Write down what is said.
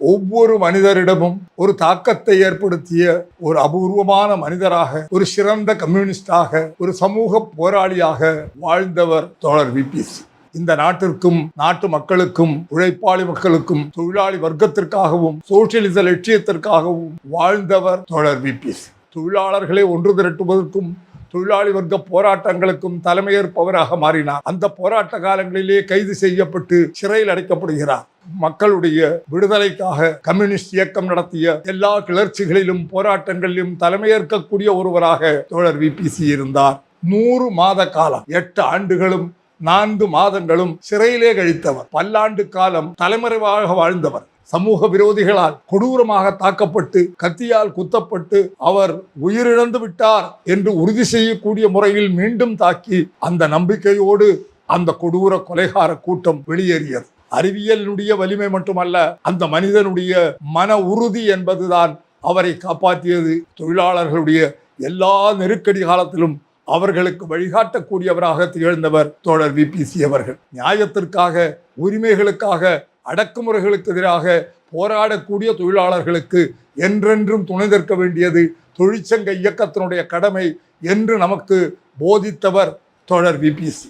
ஒவ்வொரு மனிதரிடமும் ஒரு தாக்கத்தை ஏற்படுத்திய ஒரு அபூர்வமான மனிதராக ஒரு சிறந்த கம்யூனிஸ்டாக ஒரு சமூக போராளியாக வாழ்ந்தவர் தோழர் விபிசி இந்த நாட்டிற்கும் நாட்டு மக்களுக்கும் உழைப்பாளி மக்களுக்கும் தொழிலாளி வர்க்கத்திற்காகவும் சோசியலிச லட்சியத்திற்காகவும் வாழ்ந்தவர் தோழர் விபிசி தொழிலாளர்களை ஒன்று திரட்டுவதற்கும் தொழிலாளி வர்க்க போராட்டங்களுக்கும் தலைமையேற்பவராக மாறினார். அந்த போராட்ட காலங்களிலே கைது செய்யப்பட்டு சிறையில் அடைக்கப்படுகிறார். மக்களுடைய விடுதலைக்காக கம்யூனிஸ்ட் இயக்கம் நடத்திய எல்லா கிளர்ச்சிகளிலும் போராட்டங்களிலும் தலைமையேற்கக்கூடிய ஒருவராக தோழர் விபிசி இருந்தார். நூறு மாத காலம் எட்டு ஆண்டுகளும் நான்கு மாதங்களும் சிறையிலே கழித்தவர். பல்லாண்டு காலம் தலைமறைவாக வாழ்ந்தவர். சமூக விரோதிகளால் கொடூரமாக தாக்கப்பட்டு கத்தியால் குத்தப்பட்டு அவர் உயிரிழந்து விட்டார் என்று உறுதி செய்யக்கூடிய முறையில் மீண்டும் தாக்கி அந்த நம்பிக்கையோடு அந்த கொடூர கொலைகார கூட்டம் வெளியேறியது. அறிவியலினுடைய வலிமை மட்டுமல்ல அந்த மனிதனுடைய மன உறுதி என்பதுதான் அவரை காப்பாற்றியது. தொழிலாளர்களுடைய எல்லா நெருக்கடி காலத்திலும் அவர்களுக்கு வழிகாட்டக்கூடியவராக திகழ்ந்தவர் தோழர் விபிசி அவர்கள். நியாயத்திற்காக உரிமைகளுக்காக அடக்குமுறைகளுக்கு எதிராக போராடக்கூடிய தொழிலாளர்களுக்கு என்றென்றும் துணை நிற்க வேண்டியது தொழிற்சங்க இயக்கத்தினுடைய கடமை என்று நமக்கு போதித்தவர் தோழர் விபிசி